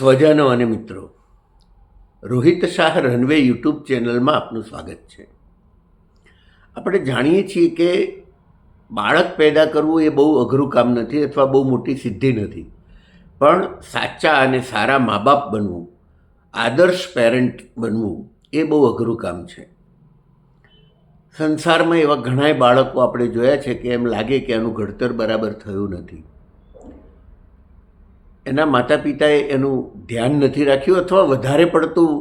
સ્વજનો અને મિત્રો, Rohit Shah runway YouTube ચેનલમાં આપનું સ્વાગત છે. આપણે જાણીએ છીએ કે બાળક પેદા કરવું એ બહુ અઘરું કામ નથી અથવા બહુ મોટી સિદ્ધિ નથી. પણ સાચા અને સારા મા બાપ બનવું, આદર્શ પેરેન્ટ બનવું એ બહુ અઘરું કામ છે. સંસારમાં એવા ઘણાય બાળકો આપણે જોયા છે કે એમ લાગે કે એનું ઘડતર બરાબર થયું નથી. એના માતા પિતાએ એનું ધ્યાન નથી રાખ્યું અથવા વધારે પડતું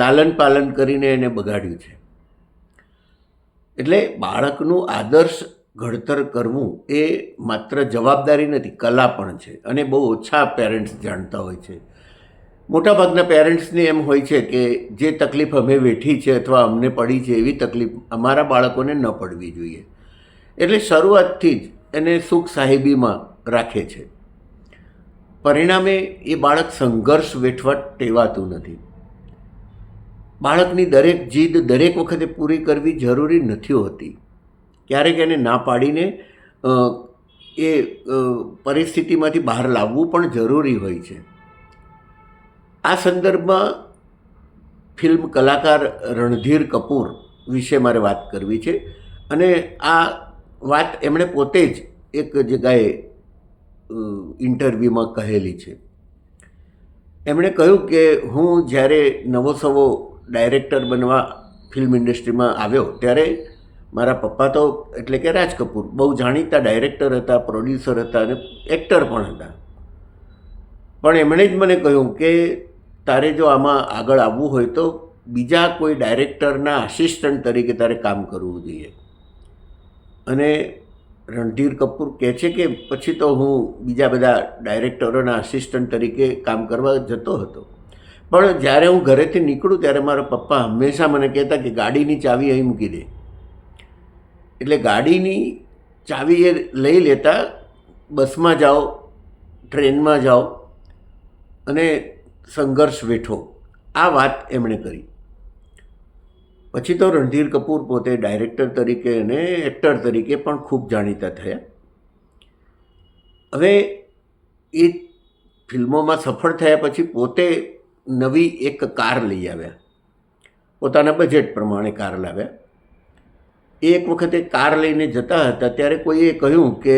લાલન પાલન કરીને એને બગાડ્યું છે. એટલે બાળકનું આદર્શ ઘડતર કરવું એ માત્ર જવાબદારી નથી, કલા પણ છે અને બહુ ઓછા પેરેન્ટ્સ જાણતા હોય છે. મોટાભાગના પેરેન્ટ્સને એમ હોય છે કે જે તકલીફ અમે વેઠી છે અથવા અમને પડી છે એવી તકલીફ અમારા બાળકોને ન પડવી જોઈએ. એટલે શરૂઆતથી જ એને સુખ સાહેબીમાં રાખે છે. પરિણામે એ બાળક સંઘર્ષ વેઠવા ટેવાતું નથી. બાળકની દરેક જીદ દરેક વખતે પૂરી કરવી જરૂરી નથી હોતી. ક્યારેક એને ના પાડીને એ પરિસ્થિતિમાંથી બહાર લાવવું પણ જરૂરી હોય છે. આ સંદર્ભમાં ફિલ્મ કલાકાર રણધીર કપૂર વિશે મારે વાત કરવી છે. અને આ વાત એમણે પોતે જ એક જગ્યાએ ઇન્ટરવ્યૂમાં કહેલી છે. એમણે કહ્યું કે હું જ્યારે નવો સવો ડાયરેક્ટર બનવા ફિલ્મ ઇન્ડસ્ટ્રીમાં આવ્યો ત્યારે મારા પપ્પા તો એટલે કે રાજ કપૂર બહુ જાણીતા ડાયરેક્ટર હતા, પ્રોડ્યુસર હતા અને એક્ટર પણ હતા. પણ એમણે જ મને કહ્યું કે તારે જો આમાં આગળ આવવું હોય તો બીજા કોઈ ડાયરેક્ટરના આસિસ્ટન્ટ તરીકે તારે કામ કરવું જોઈએ. અને રણધીર કપૂર કહે છે કે પછી તો હું બીજા બધા ડાયરેક્ટરોના આસિસ્ટન્ટ તરીકે કામ કરવા જતો હતો. પણ જ્યારે હું ઘરેથી નીકળું ત્યારે મારા પપ્પા હંમેશા મને કહેતા કે ગાડીની ચાવી અહીં મૂકી દે. એટલે ગાડીની ચાવી એ લઈ લેતા બસમાં જાઓ, ટ્રેનમાં જાઓ અને સંઘર્ષ વેઠો. આ વાત એમણે કરી. પછી તો રણધીર કપૂર પોતે ડાયરેક્ટર તરીકે અને એક્ટર તરીકે પણ ખૂબ જાણીતા થયા. હવે એ ફિલ્મોમાં સફળ થયા પછી પોતે નવી એક કાર લઈ આવ્યા. પોતાના બજેટ પ્રમાણે કાર લાવ્યા. એ એક વખતે કાર લઈને જતા હતા, ત્યારે કોઈએ કહ્યું કે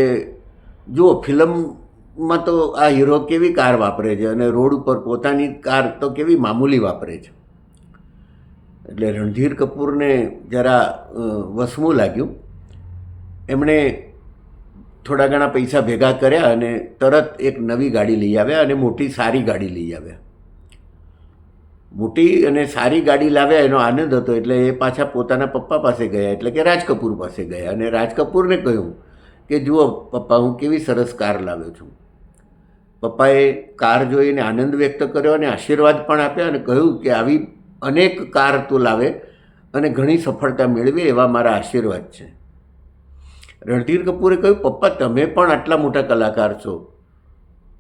જુઓ ફિલ્મમાં તો આ હીરો કેવી કાર વાપરે છે અને રોડ ઉપર પોતાની કાર તો કેવી મામૂલી વાપરે છે? એટલે રણધીર કપૂરને જરા વસમું લાગ્યું. એમણે થોડા ઘણા પૈસા ભેગા કર્યા અને તરત એક નવી ગાડી લઈ આવ્યા અને મોટી સારી ગાડી લઈ આવ્યા. મોટી અને સારી ગાડી લાવ્યા એનો આનંદ હતો એટલે એ પાછા પોતાના પપ્પા પાસે ગયા એટલે કે રાજ કપૂર પાસે ગયા અને રાજ કપૂરને કહ્યું કે, જુઓ પપ્પા, હું કેવી સરસ કાર લાવ્યો છું. પપ્પાએ કાર જોઈને આનંદ વ્યક્ત કર્યો અને આશીર્વાદ પણ આપ્યા અને કહ્યું કે, આવી અનેક કાર તું લાવે અને ઘણી સફળતા મેળવી એવા મારા આશીર્વાદ છે. રણધીર કપૂરે કહ્યું, પપ્પા, તમે પણ આટલા મોટા કલાકાર છો.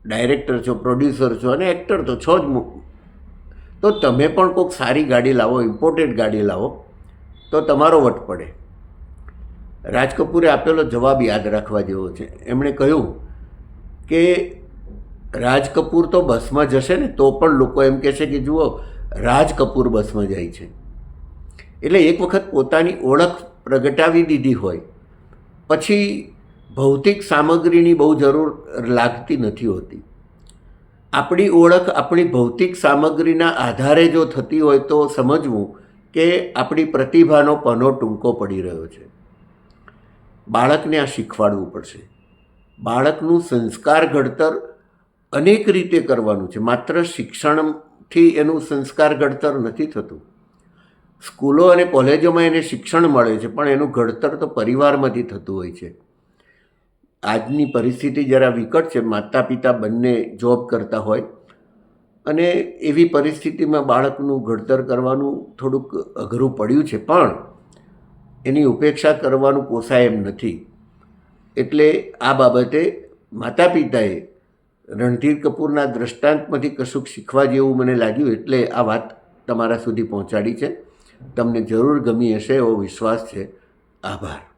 ડાયરેક્ટર છો, પ્રોડ્યુસર છો અને એક્ટર તો છો જ તો તમે પણ કોઈક સારી ગાડી લાવો, ઇમ્પોર્ટેડ ગાડી લાવો, તો તમારો વટ પડે. રાજ કપૂરે આપેલો જવાબ યાદ રાખવા જેવો છે. એમણે કહ્યું કે, રાજ કપૂર તો બસમાં જશે ને, તો પણ લોકો એમ કહેશે કે, જુઓ રાજ કપૂર બસમાં જાય છે. એટલે એક વખત પોતાની ઓળખ પ્રગટાવી દીધી હોય. પછી ભૌતિક સામગ્રીની બહુ જરૂર લાગતી નથી હોતી. આપણી ઓળખ આપણી ભૌતિક સામગ્રીના આધારે જો થતી હોય તો સમજવું કે આપણી પ્રતિભાનો પનો ટૂંકો પડી રહ્યો છે. બાળકને આ શીખવાડવું પડશે. બાળકનું સંસ્કાર ઘડતર અનેક રીતે કરવાનું છે. માત્ર શિક્ષણથી એનું સંસ્કાર ઘડતર નથી થતું. સ્કૂલો અને કોલેજોમાં એને શિક્ષણ મળે છે, પણ એનું ઘડતર તો પરિવારમાંથી થતું હોય છે. આજની પરિસ્થિતિ જરા વિકટ છે માતા પિતા બંને જોબ કરતા હોય. અને એવી પરિસ્થિતિમાં બાળકનું ઘડતર કરવાનું થોડુંક અઘરું પડ્યું છે, પણ એની ઉપેક્ષા કરવાનું પોસાય એમ નથી. એટલે આ બાબતે માતા પિતાએ રણધીર કપૂરના દ્રષ્ટાંતમાંથી કશુંક શીખવા જેવું મને લાગ્યું એટલે આ વાત તમારા સુધી પહોંચાડી છે. તમને જરૂર ગમી હશે એવો વિશ્વાસ છે. આભાર.